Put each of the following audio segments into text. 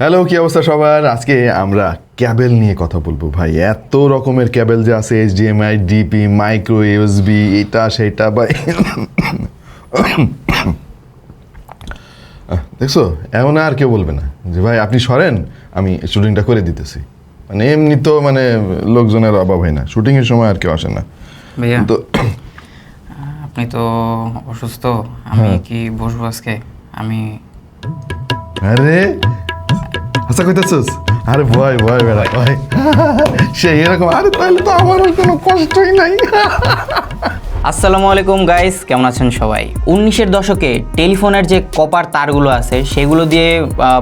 Hello কি অবস্থা সবার? আজকে আমরা ক্যাবেল নিয়ে কথা বলব ভাই। এত রকমের ক্যাবেল যে আছে এইচডিএমআই ডিপি মাইক্রো ইউএসবি এটা সেটা বা দেখছ? এমন আর কেউ বলবে না যে ভাই আপনি সরেন আমি শুটিংটা করে দিতেছি। মানে এমনি তো মানে লোকজনের অভাব হয় না। শুটিংয়ের সময় আর কেউ আসে না। তো আপনি তো অসুস্থ আমি হ্যাঁ। কি বসবো আজকে? আমি আরে হাসা কইতেছিস? আরে ভয় ভয় বেড়া, ভয়। সে এরকম, আরে তাহলে তো আমার কোনো কষ্টই নাই। আসসালামু আলাইকুম গাইস কেমন আছেন সবাই? উনিশের দশকে টেলিফোনের যে কপার তারগুলো আছে, সেগুলো দিয়ে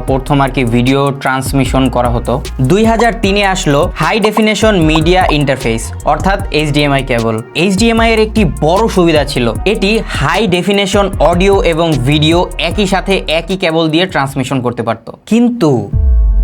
প্রথম আর কি ভিডিও ট্রান্সমিশন করা হতো। দুই হাজার তিনে আসলো হাই ডেফিনেশন মিডিয়া ইন্টারফেস অর্থাৎ এইচডিএমআই কেবল এইচডিএমআই এর একটি বড় সুবিধা ছিল, এটি হাই ডেফিনেশন অডিও এবং ভিডিও একই সাথে একই কেবল দিয়ে ট্রান্সমিশন করতে পারতো। কিন্তু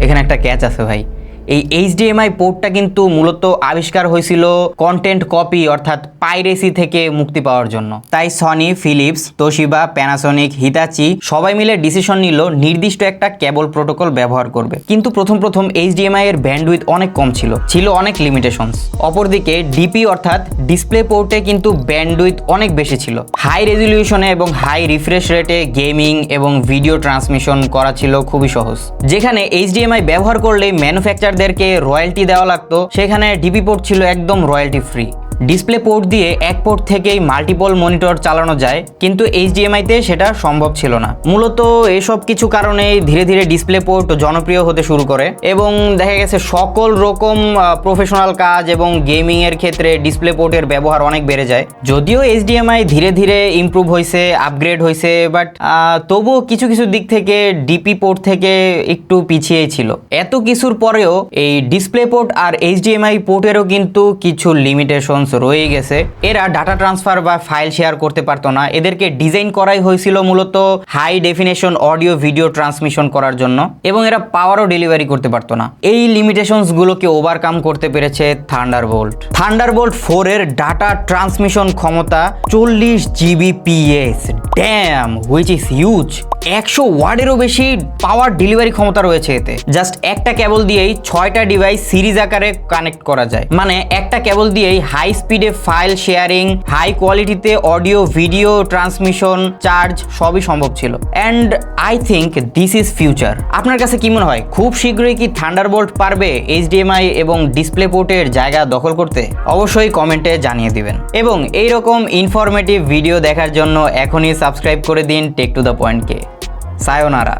এখানে একটা ক্যাচ আছে ভাই। এই এইচডিএমআই পোর্টটা কিন্তু মূলত আবিষ্কার হয়েছিল কন্টেন্ট কপি অর্থাৎ পাইরেসি থেকে মুক্তি পাওয়ার জন্য। তাই Sony Philips Toshiba Panasonic Hitachi সবাই মিলে ডিসিশন নিল নির্দিষ্ট একটা কেবল প্রোটোকল ব্যবহার করবে। কিন্তু প্রথম প্রথম এইচডিএমআই এর ব্যান্ডউইথ অনেক কম ছিল ছিল অনেক লিমিটেশনস অপরদিকে ডিপি অর্থাৎ ডিসপ্লে পোর্টে কিন্তু ব্যান্ডউইথ অনেক বেশি ছিল। হাই রেজলিউশনে এবং হাই রিফ্রেশ রেটে গেমিং এবং ভিডিও ট্রান্সমিশন করা ছিল খুবই সহজ। যেখানে এইচডিএমআই ব্যবহার করলে ম্যানুফ্যাকচারদেরকে রয়্যালটি দেওয়া লাগতো। সেখানে ডিপি পোর্ট ছিল একদম রয়্যালটি ফ্রি ডিসপ্লে পোর্ট দিয়ে এক পোর্ট থেকেই মাল্টিপল মনিটর চালানো যায়, কিন্তু এইচডিএমআইতে সেটা সম্ভব ছিল না। মূলত এসব কিছু কারণে ধীরে ধীরে ডিসপ্লে পোর্ট জনপ্রিয় হতে শুরু করে এবং দেখা গেছে সকল রকম প্রফেশনাল কাজ এবং গেমিং এর ক্ষেত্রে ডিসপ্লে পোর্টের ব্যবহার অনেক বেড়ে যায়। যদিও এইচডিএমআই ধীরে ধীরে ইমপ্রুভ হয়েছে আপগ্রেড হয়েছে বাট তবুও কিছু কিছু দিক থেকে ডিপি পোর্ট থেকে একটু পিছিয়ে ছিল। এত কিছুর পরেও এই ডিসপ্লে পোর্ট আর এইচডিএমআই পোর্টেরও কিন্তু কিছু লিমিটেশনস রয়ে গেছে। এরা ডাটা ট্রান্সফার বা ফাইল শেয়ার করতে পারতো না। এদেরকে ডিজাইন করাই হয়েছিল মূলত high definition audio video transmission করার জন্য এবং এরা পাওয়ারও ডেলিভারি করতে পারতো না। এই লিমিটেশনস গুলোকে ওভারকাম করতে পেরেছে থান্ডার থান্ডারবোল্ট থান্ডারবোল্ট ফোর এর ডাটা ট্রান্সমিশন ক্ষমতা চল্লিশ GB PS damn which is huge একশো ওয়ার্ডেরও বেশি পাওয়ার ডেলিভারি ক্ষমতা রয়েছে এতে। জাস্ট একটা কেবল দিয়েই ছয়টা ডিভাইস সিরিজ আকারে কানেক্ট করা যায়। মানে একটা কেবল দিয়েই হাই স্পিডে ফাইল শেয়ারিং হাই কোয়ালিটিতে অডিও ভিডিও ট্রান্সমিশন চার্জ সবই সম্ভব ছিল। And I think this is future আপনার কাছে কি মনে হয়, খুব শীঘ্রই কি থান্ডারবোল্ট পারবে এইচডিএমআই এবং ডিসপ্লে পোর্টের জায়গা দখল করতে? অবশ্যই কমেন্টে জানিয়ে দিবেন। এবং এই রকম ইনফরমেটিভ ভিডিও দেখার জন্য এখনই সাবস্ক্রাইব করে দিন টেক টু দ্য পয়েন্টকে సాయోనారా.